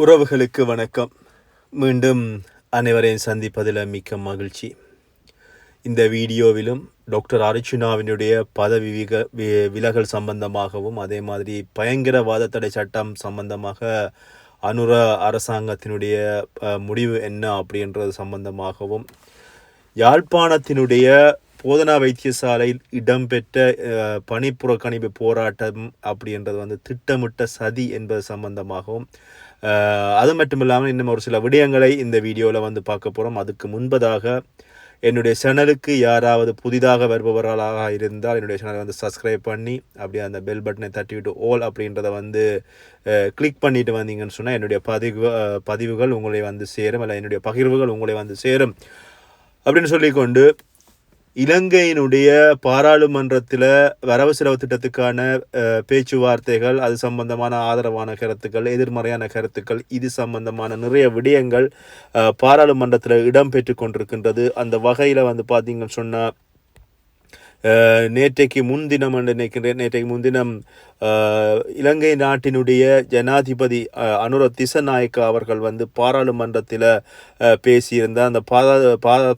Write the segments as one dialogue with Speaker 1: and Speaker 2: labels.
Speaker 1: உறவுகளுக்கு வணக்கம். மீண்டும் அனைவரையும் சந்திப்பதில் மிக்க மகிழ்ச்சி. இந்த வீடியோவிலும் டாக்டர் அர்ச்சுனாவினுடைய பதவி விக வி- விலகல் சம்பந்தமாகவும் அதே மாதிரி பயங்கரவாத தடை சட்டம் சம்பந்தமாக அனுர அரசாங்கத்தினுடைய முடிவு என்ன அப்படின்றது சம்பந்தமாகவும் யாழ்ப்பாணத்தினுடைய போதனா வைத்தியசாலையில் இடம்பெற்ற பணிப்புறக்கணிப்பு போராட்டம் அப்படின்றது வந்து திட்டமிட்ட சதி என்பது சம்பந்தமாகவும் அது மட்டும் இல்லாமல் இன்னும் ஒரு சில விடயங்களை இந்த வீடியோவில் வந்து பார்க்க போகிறோம் அதுக்கு முன்பதாக என்னுடைய சேனலுக்கு யாராவது புதிதாக வருபவர்களாக இருந்தால் என்னுடைய சேனலை வந்து சப்ஸ்கிரைப் பண்ணி அப்படியே அந்த பெல் பட்டனை தட்டிவிட்டு ஓல் அப்படின்றத வந்து கிளிக் பண்ணிட்டு வந்தீங்கன்னு சொன்னால் என்னுடைய பதிவு பதிவுகள் உங்களை வந்து சேரும் இல்லை என்னுடைய பகிர்வுகள் உங்களை வந்து சேரும். அப்படின்னு சொல்லிக்கொண்டு இலங்கையினுடைய பாராளுமன்றத்தில் வரவு செலவு திட்டத்துக்கான பேச்சுவார்த்தைகள் அது சம்பந்தமான ஆதரவான கருத்துக்கள் எதிர்மறையான கருத்துக்கள் இது சம்பந்தமான நிறைய விடயங்கள் பாராளுமன்றத்தில் இடம்பெற்று கொண்டிருக்கின்றது. அந்த வகையில் வந்து பார்த்தீங்கன்னு சொன்னால் நேற்றைக்கு முன்தினம் என்று நினைக்கின்றேன். நேற்றைக்கு முன்தினம் இலங்கை நாட்டினுடைய ஜனாதிபதி அனுர திசநாயக்கா அவர்கள் வந்து பாராளுமன்றத்தில் பேசியிருந்தார். அந்த பாதா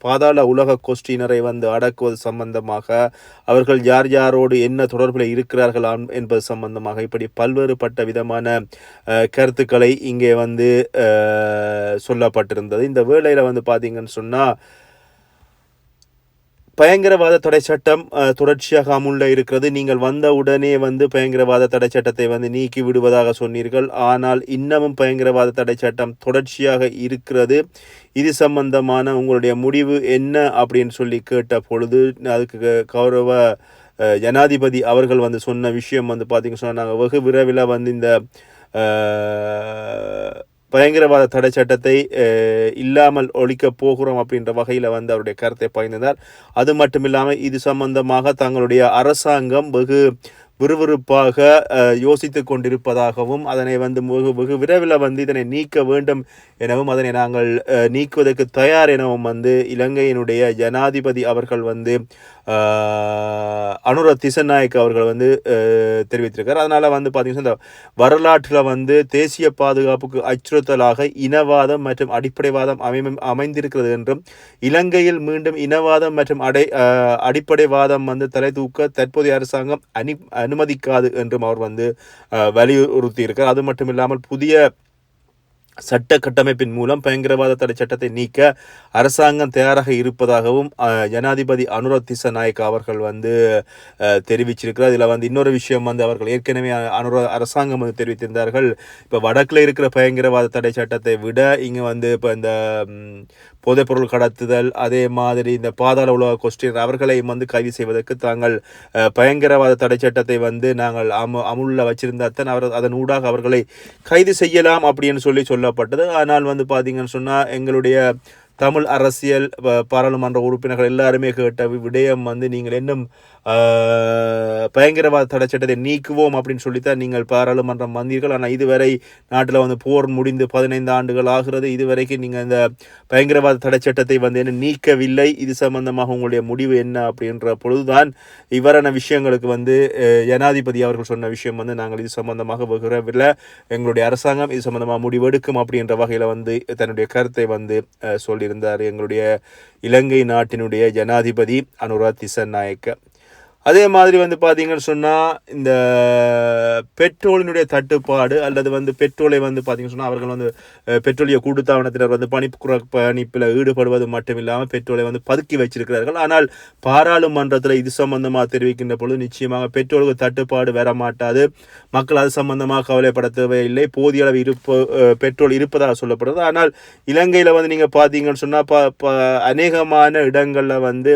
Speaker 1: பாதாள உலக கோஷ்டியினரை வந்து அடக்குவது சம்பந்தமாக அவர்கள் யார் யாரோடு என்ன தொடர்பில் இருக்கிறார்கள் என்பது சம்பந்தமாக இப்படி பல்வேறுபட்ட விதமான கருத்துக்களை இங்கே வந்து சொல்லப்பட்டிருந்தது. இந்த வேளையில் வந்து பார்த்தீங்கன்னு சொன்னால் பயங்கரவாத தடை சட்டம் தொடர்ச்சியாக அமுல்ல இருக்கிறது. நீங்கள் வந்த உடனே வந்து பயங்கரவாத தடை சட்டத்தை வந்து நீக்கி விடுவதாக சொன்னீர்கள். ஆனால் இன்னமும் பயங்கரவாத தடை சட்டம் தொடர்ச்சியாக இருக்கிறது. இது சம்பந்தமான உங்களுடைய முடிவு என்ன அப்படின்னு சொல்லி கேட்ட பொழுது அதுக்கு க- கௌரவ ஜனாதிபதி அவர்கள் வந்து சொன்ன விஷயம் வந்து பார்த்தீங்கன்னு சொன்னால் நாங்கள் வெகு விரைவில் வந்து இந்த பயங்கரவாத தடை சட்டத்தை இல்லாமல் ஒழிக்கப் போகிறோம் அப்படின்ற வகையில் வந்து அவருடைய கருத்தை பகிர்ந்தார். அது மட்டும் இல்லாமல் இது சம்பந்தமாக தங்களுடைய அரசாங்கம் வெகு விறுவிறுப்பாக யோசித்து கொண்டிருப்பதாகவும் அதனை வந்து வெகு வெகு விரைவில் வந்து இதனை நீக்க வேண்டும் எனவும் அதனை நாங்கள் நீக்குவதற்கு தயார் எனவும் வந்து இலங்கையினுடைய ஜனாதிபதி அவர்கள் வந்து அனுர திசநாயக் அவர்கள் வந்து தெரிவித்திருக்கார். அதனால் வந்து பார்த்தீங்கன்னா இந்த வரலாற்றில் வந்து தேசிய பாதுகாப்புக்கு அச்சுறுத்தலாக இனவாதம் மற்றும் அடிப்படைவாதம் அமை அமைந்திருக்கிறது என்றும் இலங்கையில் மீண்டும் இனவாதம் மற்றும் அடை அடிப்படைவாதம் வந்து தலை தூக்க தற்போதைய அரசாங்கம் அனி அனுமதிக்காது என்றும் அவர் வந்து வலியுறுத்தியிருக்கார் அது மட்டும் இல்லாமல் புதிய சட்ட கட்டமைப்பின் மூலம் பயங்கரவாத தடை சட்டத்தை நீக்க அரசாங்கம் தயாராக இருப்பதாகவும் ஜனாதிபதி அனுர திசநாயக் அவர்கள் வந்து தெரிவிச்சிருக்கிறார். இதில் வந்து இன்னொரு விஷயம் வந்து அவர்கள் ஏற்கனவே அனுர அரசாங்கம் வந்து தெரிவித்திருந்தார்கள். இப்போ வடக்கில் இருக்கிற பயங்கரவாத தடை சட்டத்தை விட இங்கே வந்து இப்போ இந்த போதைப்பொருள் கடத்துதல் அதே மாதிரி இந்த பாதாள உலக கொஸ்டின் அவர்களை வந்து கைது செய்வதற்கு தாங்கள் பயங்கரவாத தடை சட்டத்தை வந்து நாங்கள் அமு அமுல்ல வச்சிருந்தாத்தான் அவர் அதன் ஊடாக அவர்களை கைது செய்யலாம் அப்படின்னு சொல்லி சொல்லப்பட்டது. ஆனால் வந்து பார்த்தீங்கன்னு சொன்னால் எங்களுடைய தமிழ் அரசியல் பாராளுமன்ற உறுப்பினர்கள் எல்லாருமே கேட்ட விடயம் வந்து நீங்கள் இன்னும் பயங்கரவாத தடை சட்டத்தை நீக்குவோம் அப்படின்னு சொல்லித்தான் நீங்கள் பாராளுமன்றம் வந்தீர்கள். ஆனால் இதுவரை நாட்டில் வந்து போர் முடிந்து பதினைந்து ஆண்டுகள் ஆகிறது. இதுவரைக்கும் நீங்கள் இந்த பயங்கரவாத தடை சட்டத்தை வந்து என்ன நீக்கவில்லை. இது சம்பந்தமாக உங்களுடைய முடிவு என்ன அப்படின்ற பொழுதுதான் இவ்வாறான விஷயங்களுக்கு வந்து ஜனாதிபதி அவர்கள் சொன்ன விஷயம் வந்து நாங்கள் இது சம்பந்தமாக விரைவில் எங்களுடைய அரசாங்கம் இது சம்பந்தமாக முடிவெடுக்கும் அப்படின்ற வகையில் வந்து தன்னுடைய கருத்தை வந்து சொல்லி இருந்தார் எங்களுடைய இலங்கை நாட்டினுடைய ஜனாதிபதி அனுரா திசநாயக்க அதே மாதிரி வந்து பார்த்தீங்கன்னு சொன்னால் இந்த பெட்ரோலினுடைய தட்டுப்பாடு அல்லது வந்து பெட்ரோலை வந்து பார்த்தீங்கன்னு சொன்னால் அவர்கள் வந்து பெட்ரோலிய கூட்டுத்தாபனத்தினர் வந்து பணிப்புற பணிப்பில் ஈடுபடுவது மட்டும் இல்லாமல் பெட்ரோலை வந்து பதுக்கி வச்சிருக்கிறார்கள். ஆனால் பாராளுமன்றத்தில் இது சம்பந்தமாக தெரிவிக்கின்ற பொழுது நிச்சயமாக பெட்ரோலுக்கு தட்டுப்பாடு வர மாட்டாது மக்கள் அது சம்பந்தமாக கவலைப்பட தேவையில்லை. போதிய அளவு இருப்பு பெட்ரோல் இருப்பதாக சொல்லப்படுது ஆனால் இலங்கையில் வந்து நீங்கள் பார்த்தீங்கன்னு சொன்னால் ப ப அநேகமான இடங்களில் வந்து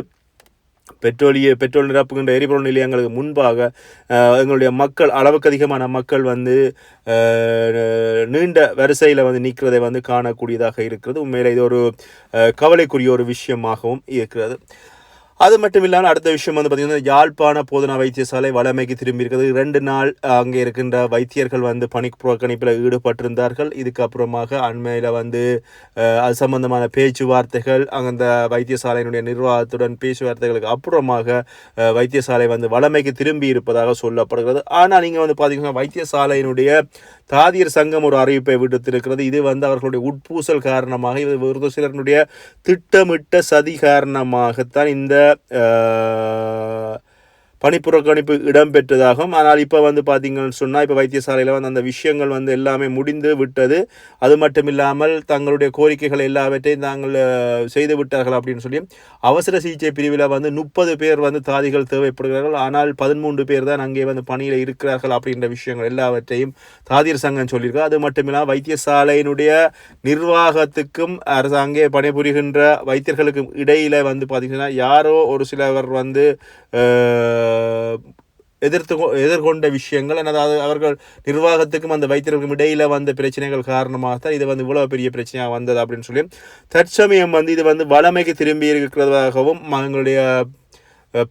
Speaker 1: பெட்ரோலிய பெட்ரோல் நிரப்புகின்ற எரிபொருள் நிலையங்களுக்கு முன்பாக எங்களுடைய மக்கள் அளவுக்கு அதிகமான மக்கள் வந்து நீண்ட வரிசையில் வந்து நிற்கிறதை வந்து காணக்கூடியதாக இருக்கிறது. உண்மையில் இது ஒரு கவலைக்குரிய ஒரு விஷயமாகவும் இருக்கிறது. அது மட்டும் இல்லாமல் அடுத்த விஷயம் வந்து பார்த்திங்கன்னா யாழ்ப்பாண போதனா வைத்தியசாலை வளமைக்கு திரும்பி இருக்கிறது ரெண்டு நாள் அங்கே இருக்கின்ற வைத்தியர்கள் வந்து பணி புறக்கணிப்பில் ஈடுபட்டிருந்தார்கள். இதுக்கப்புறமாக அண்மையில் வந்து அது சம்பந்தமான பேச்சுவார்த்தைகள் அந்த வைத்தியசாலையினுடைய நிர்வாகத்துடன் பேச்சுவார்த்தைகளுக்கு அப்புறமாக வைத்தியசாலை வந்து வளமைக்கு திரும்பி இருப்பதாக சொல்லப்படுகிறது. ஆனால் நீங்கள் வந்து பார்த்தீங்கன்னா வைத்தியசாலையினுடைய தாதியர் சங்கம் ஒரு அறிவிப்பை விடுத்திருக்கிறது. இது வந்து அவர்களுடைய உட்பூசல் காரணமாக இது ஒரு சிலருடைய திட்டமிட்ட சதி காரணமாகத்தான் இந்த that. Uh, பணிப்புறக்கணிப்பு இடம்பெற்றதாகும். ஆனால் இப்போ வந்து பார்த்தீங்கன்னு சொன்னால் இப்போ வைத்தியசாலையில் வந்து அந்த விஷயங்கள் வந்து எல்லாமே முடிந்து விட்டது. அது மட்டும் இல்லாமல் தங்களுடைய கோரிக்கைகள் எல்லாவற்றையும் தாங்கள் செய்து விட்டார்கள் அப்படின்னு சொல்லி அவசர சிகிச்சை பிரிவில் வந்து முப்பது பேர் வந்து தாதிகள் தேவைப்படுகிறார்கள். ஆனால் பதிமூன்று பேர் தான் அங்கே வந்து பணியில் இருக்கிறார்கள் அப்படின்ற விஷயங்கள் எல்லாவற்றையும் தாதியர் சங்கம் சொல்லியிருக்கு. அது மட்டும் இல்லாமல் வைத்தியசாலையினுடைய நிர்வாகத்துக்கும் அரசு அங்கே பணிபுரிகின்ற வைத்தியர்களுக்கும் இடையில் வந்து பார்த்திங்கன்னா யாரோ ஒரு சிலவர் வந்து எதிர்த்து கொ- எதிர்கொண்ட விஷயங்கள். அதாவது அவர்கள் நிர்வாகத்துக்கும் அந்த வைத்தியர்களுக்கும் இடையில வந்த பிரச்சனைகள் காரணமாக தான் இது வந்து இவ்வளவு பெரிய பிரச்சனையாக வந்தது அப்படின்னு சொல்லி தற்சமயம் வந்து இது வந்து வளமைக்கு திரும்பி இருக்கிறதாகவும் எங்களுடைய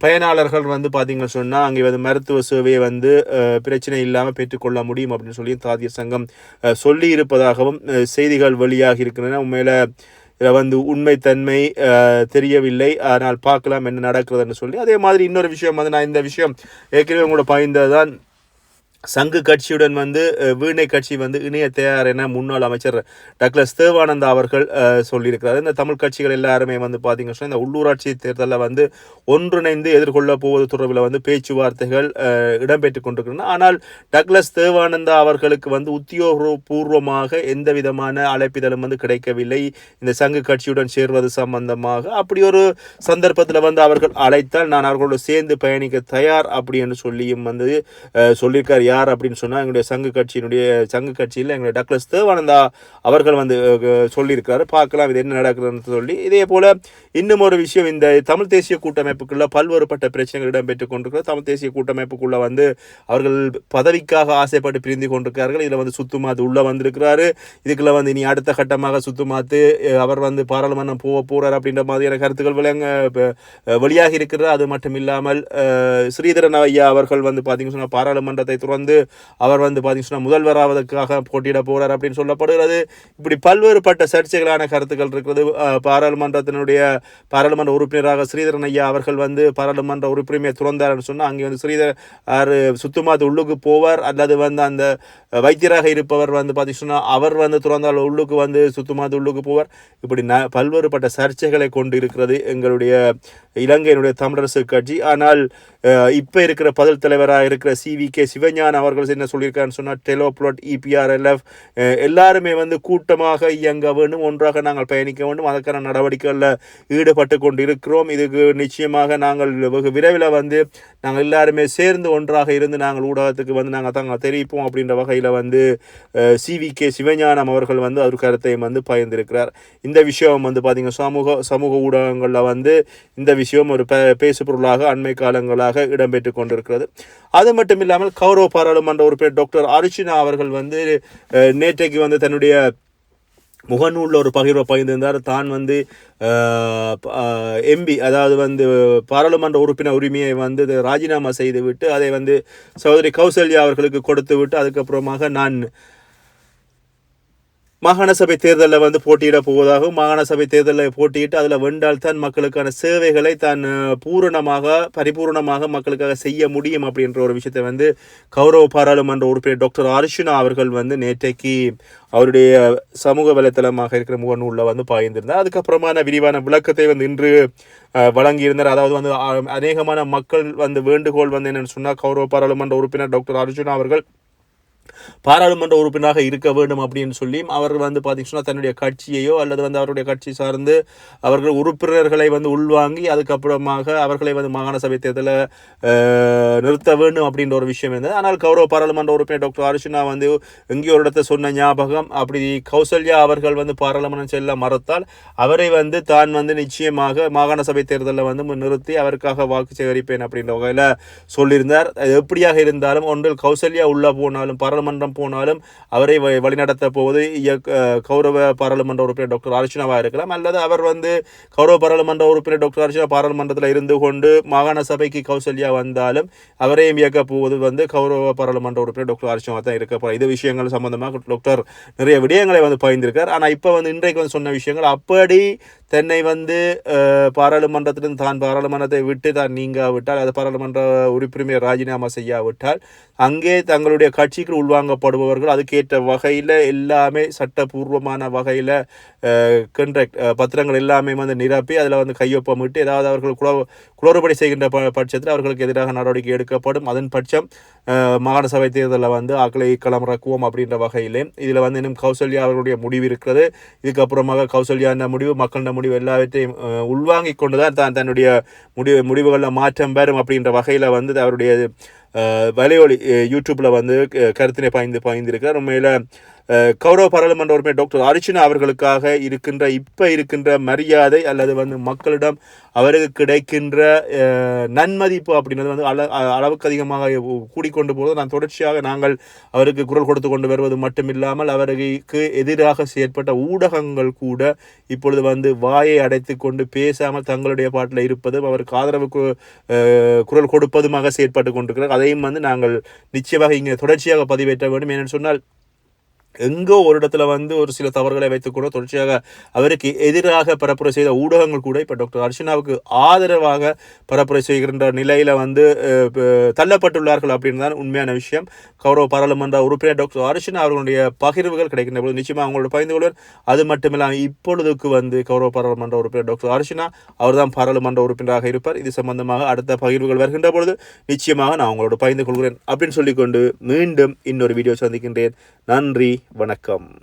Speaker 1: பயனாளர்கள் வந்து பார்த்தீங்கன்னு சொன்னால் அங்கே வந்து மருத்துவ சேவையை வந்து பிரச்சனை இல்லாமல் பெற்றுக்கொள்ள முடியும் அப்படின்னு சொல்லி தாதிய சங்கம் சொல்லி இருப்பதாகவும் செய்திகள் வெளியாகி இருக்கின்றன. உண்மையில இதில் வந்து உண்மைத்தன்மை தெரியவில்லை. ஆனால் பார்க்கலாம் என்ன நடக்கிறதுன்னு சொல்லி அதே மாதிரி இன்னொரு விஷயம் வந்து நான் இந்த விஷயம் ஏற்கனவே உங்களோட பாய்ந்தது தான் சங்கு கட்சியுடன் வந்து வீணை கட்சி வந்து இணைய தயார் என முன்னாள் அமைச்சர் டக்ளஸ் தேவானந்தா அவர்கள் சொல்லியிருக்கிறார். இந்த தமிழ் கட்சிகள் எல்லாருமே வந்து பார்த்தீங்கன்னா இந்த உள்ளூராட்சி தேர்தலில் வந்து ஒன்றிணைந்து எதிர்கொள்ள போவது தொடர்பில் வந்து பேச்சுவார்த்தைகள் இடம்பெற்று இடம்பெற்றுக் கொண்டிருக்கின்றன. ஆனால் டக்ளஸ் தேவானந்தா அவர்களுக்கு வந்து உத்தியோகபூர்வமாக எந்த விதமான அழைப்பிதழும் வந்து கிடைக்கவில்லை. இந்த சங்கு கட்சியுடன் சேர்வது சம்பந்தமாக அப்படி ஒரு சந்தர்ப்பத்தில் வந்து அவர்கள் அழைத்தால் நான் அவர்களோடு சேர்ந்து பயணிக்க தயார் அப்படி என்று சொல்லியும் வந்து சொல்லியிருக்கார் சொல்லியிருக்கார். யார் அப்படின்னு சொன்னால் எங்களுடைய சங்கு கட்சியினுடைய சங்கு கட்சியில் எங்களுடைய டக்ளஸ் தேவானந்தா அவர்கள் வந்து சொல்லியிருக்கிறாரு. பார்க்கலாம் இது என்ன நடக்குதுன்னு சொல்லி. இதே போல் இன்னும் ஒரு விஷயம் இந்த தமிழ் தேசிய கூட்டமைப்புக்குள்ள பல்வேறுபட்ட பிரச்சனைகள் இடம்பெற்று கொண்டிருக்கிறது. தமிழ் தேசிய கூட்டமைப்புக்குள்ள வந்து அவர்கள் பதவிக்காக ஆசைப்பட்டு பிரிந்து கொண்டிருக்கிறார்கள். இதில் வந்து சுத்துமாத்து உள்ளே வந்திருக்கிறாரு. இதுக்குள்ள வந்து இனி அடுத்த கட்டமாக சுத்துமாத்து அவர் வந்து பாராளுமன்றம் போக போகிறார் அப்படின்ற மாதிரியான கருத்துக்கள் விளங்க ப- அஹ், வெளியாகி அது மட்டும் இல்லாமல் ஸ்ரீதரன் ஐயா அவர்கள் வந்து பார்த்தீங்கன்னு சொன்னால் பாராளுமன்றத்தை துறந்து வந்து அவர் வந்து பார்த்தீங்கன்னா முதல்வராவதற்காக போட்டியிட போகிறார் அப்படின்னு சொல்லப்படுகிறது. இப்படி பல்வேறுபட்ட சர்ச்சைகளான கருத்துக்கள் இருக்கிறது. பாராளுமன்றத்தினுடைய பாராளுமன்ற உறுப்பினராக ஸ்ரீதரன் ஐயா அவர்கள் வந்து பாராளுமன்ற உறுப்பினரை துறந்தார்னு சொன்னால் அங்கே வந்து ஸ்ரீதர் ஆறு சுத்துமாத்து உள்ளுக்கு போவார். அல்லது வந்து அந்த வைத்தியராக இருப்பவர் வந்து பார்த்தீங்கன்னா அவர் வந்து துறந்தால் உள்ளுக்கு வந்து சுத்துமாத்து உள்ளுக்கு போவார். இப்படி ந பல்வேறுபட்ட சர்ச்சைகளை கொண்டு இருக்கிறது எங்களுடைய இலங்கையினுடைய தமிழரசு கட்சி. ஆனால் இப்போ இருக்கிற பதில் தலைவராக இருக்கிற சி வி கே சிவஞான அவர்கள் என்ன சொல்லியிருக்காருன்னு சொன்னால் டெலோப்ளட் இபிஆர்எல்எஃப் எல்லாருமே வந்து கூட்டமாக இயங்க வேண்டும் ஒன்றாக நாங்கள் பயணிக்க வேண்டும். அதற்கான நடவடிக்கைகளில் ஈடுபட்டு கொண்டு இருக்கிறோம் இதுக்கு நிச்சயமாக நாங்கள் வெகு விரைவில் வந்து நாங்கள் எல்லாருமே சேர்ந்து ஒன்றாக இருந்து நாங்கள் ஊடகத்துக்கு வந்து நாங்கள் தாங்க தெரிவிப்போம் அப்படின்ற வகையில் வந்து சி வி கே சிவஞானம் அவர்கள் வந்து அவர் கருத்தையும் வந்து பகிர்ந்திருக்கிறார். இந்த விஷயம் வந்து பார்த்தீங்கன்னா சமூக சமூக ஊடகங்களில் வந்து இந்த விஷயம் ஒரு பே பேசுபொருளாக அண்மை காலங்களாக இடம்பெற்று கொண்டிருக்கிறது. அது மட்டும் இல்லாமல் கௌரவ பாராளுமன்ற உறுப்பினர் டாக்டர் அர்ச்சுனா அவர்கள் வந்து நேற்றைக்கு வந்து தன்னுடைய முகநூலில் ஒரு பகிர்வை பகிர்ந்திருந்தார். தான் வந்து எம்பி அதாவது வந்து பாராளுமன்ற உறுப்பினர் உரிமையை வந்து ராஜினாமா செய்துவிட்டு அதை வந்து சகோதரி கௌசல்யா அவர்களுக்கு கொடுத்து விட்டு அதுக்கப்புறமாக நான் மாகாண சபை தேர்தலில் வந்து போட்டியிட போவதாகவும் மாகாண சபை தேர்தலில் போட்டியிட்டு அதில் வென்றால் தான் மக்களுக்கான சேவைகளை தான் பூரணமாக பரிபூரணமாக மக்களுக்காக செய்ய முடியும் அப்படின்ற ஒரு விஷயத்தை வந்து கௌரவ பாராளுமன்ற உறுப்பினர் டாக்டர் அர்ஷுனா அவர்கள் வந்து நேற்றைக்கு அவருடைய சமூக வலைத்தளமாக இருக்கிற முகநூலில் வந்து பாய்ந்திருந்தார். அதுக்கப்புறமான விரிவான விளக்கத்தை வந்து இன்று வழங்கியிருந்தார். அதாவது வந்து அநேகமான மக்கள் வந்து வேண்டுகோள் வந்து என்னென்னு சொன்னால் கௌரவ பாராளுமன்ற உறுப்பினர் டாக்டர் அர்ஜுனா அவர்கள் பாராளுமன்ற உறுப்பினராக இருக்க வேண்டும் அப்படின்னு சொல்லி அவர் வந்து பார்த்தீங்கன்னா தன்னுடைய கட்சியையோ அல்லது வந்து அவருடைய கட்சி சார்ந்து அவர்கள் உறுப்பினர்களை வந்து உள்வாங்கி அதுக்கப்புறமாக அவர்களை வந்து மாகாண சபை தேர்தலில் நிறுத்த வேண்டும் அப்படின்ற ஒரு விஷயம் இருந்தது. ஆனால் கௌரவ பாராளுமன்ற உறுப்பினர் டாக்டர் அர்ஷனா வந்து எங்கேயோ ஒரு இடத்த சொன்ன ஞாபகம் அப்படி கௌசல்யா அவர்கள் வந்து பாராளுமன்றம் செல்ல மறுத்தால் அவரை வந்து தான் வந்து நிச்சயமாக மாகாண சபை தேர்தலில் வந்து நிறுத்தி அவருக்காக வாக்கு சேகரிப்பேன் அப்படின்ற வகையில் சொல்லியிருந்தார். அது எப்படியாக இருந்தாலும் ஒன்றில் கௌசல்யா உள்ள போனாலும் பாராளுமன்ற பாராளுமன்றம் போனாலும் அவரை வழிநடத்த போவது இயக்க கௌரவ பாராளுமன்ற உறுப்பினர் டாக்டர் அர்ச்சனாவாக இருக்கலாம். அல்லது அவர் வந்து கௌரவ பாராளுமன்ற உறுப்பினர் டாக்டர் அர்ச்சனா பாராளுமன்றத்தில் இருந்து கொண்டு மாகாண சபைக்கு கௌசல்யா வந்தாலும் அவரையும் இயக்க போவது வந்து கௌரவ பாராளுமன்ற உறுப்பினர் டாக்டர் அர்ச்சனா தான் இருக்க போகிறார் இது விஷயங்கள் சம்பந்தமாக டாக்டர் நிறைய விடயங்களை வந்து பகிர்ந்திருக்கார். ஆனால் இப்போ வந்து இன்றைக்கு வந்து சொன்ன விஷயங்கள் அப்படி தன்னை வந்து பாராளுமன்றத்திலிருந்து தான் பாராளுமன்றத்தை விட்டு தான் நீங்காவிட்டால் அது பாராளுமன்ற உறுப்பினர் ராஜினாமா செய்யாவிட்டால் அங்கே தங்களுடைய கட்சிக்கு வாங்கப்படுபவர்கள் அதுக்கேற்ற வகையில் எல்லாமே சட்டபூர்வமான வகையில் கண்ட்ராக்ட் பத்திரங்கள் எல்லாமே வந்து நிரப்பி அதில் வந்து கையொப்பமிட்டு ஏதாவது அவர்கள் குள குளறுபடி செய்கின்ற ப பட்சத்தில் அவர்களுக்கு எதிராக நடவடிக்கை எடுக்கப்படும். அதன் பட்சம் மாகாண சபை தேர்தலில் வந்து ஆக்களை களமிறக்குவோம் அப்படின்ற வகையிலே இதில் வந்து இன்னும் கௌசல்யா அவர்களுடைய முடிவு இருக்கிறது. இதுக்கப்புறமாக கௌசல்யா என்ற முடிவு மக்களின் முடிவு எல்லாவற்றையும் உள்வாங்கி கொண்டு தான் தான் தன்னுடைய முடிவு முடிவுகளில் மாற்றம் பெறும் அப்படின்ற வகையில் வந்து அவருடைய வலையொலி யூடியூப்பில் யூடியூப்ல வந்து கருத்தினை பாய்ந்து பாய்ந்திருக்கிறார். உண்மையில் கௌரவ பாராளுமன்ற உறுப்பினர் டாக்டர் அர்ச்சனா அவர்களுக்காக இருக்கின்ற இப்போ இருக்கின்ற மரியாதை அல்லது வந்து மக்களிடம் அவருக்கு கிடைக்கின்ற நன்மதிப்பு அப்படின்றது வந்து அள அளவுக்கு அதிகமாக கூடிக்கொண்டு போவது நான் தொடர்ச்சியாக நாங்கள் அவருக்கு குரல் கொடுத்து கொண்டு வருவது மட்டுமில்லாமல் அவருக்கு எதிராக செயற்பட்ட ஊடகங்கள் கூட இப்பொழுது வந்து வாயை அடைத்து கொண்டு பேசாமல் தங்களுடைய பாட்டில் இருப்பதும் அவருக்கு ஆதரவு கு- குரல் கொடுப்பதுமாக செயற்பட்டு கொண்டிருக்கிறார். அதையும் வந்து நாங்கள் நிச்சயமாக இங்கே தொடர்ச்சியாக பதிவேற்ற வேண்டும். ஏன்னு சொன்னால் எங்கோ ஒரு இடத்துல வந்து ஒரு சில தவறுகளை வைத்துக்கூட தொடர்ச்சியாக அவருக்கு எதிராக பரப்புரை செய்த ஊடகங்கள் கூட இப்போ டாக்டர் அர்ச்சனாவுக்கு ஆதரவாக பரப்புரை செய்கின்ற நிலையில் வந்து தள்ளப்பட்டுள்ளார்கள் அப்படின்னு தான் உண்மையான விஷயம். கௌரவ பாராளுமன்ற உறுப்பினர் டாக்டர் அர்ச்சனா அவர்களுடைய பகிர்வுகள் கிடைக்கின்ற போது நிச்சயமாக அவங்களோட பகிர்ந்து கொள்வர். அது மட்டுமில்லாமல் இப்பொழுதுக்கு வந்து கௌரவ பாராளுமன்ற உறுப்பினர் டாக்டர் அர்ச்சனா அவர்தான் பாராளுமன்ற உறுப்பினராக இருப்பார். இது சம்பந்தமாக அடுத்த பகிர்வுகள் வருகின்ற பொழுது நிச்சயமாக நான் அவங்களோட பகிர்ந்து கொள்கிறேன் அப்படின்னு சொல்லிக்கொண்டு மீண்டும் இன்னொரு வீடியோ சந்திக்கின்றேன். நன்றி. வணக்கம்.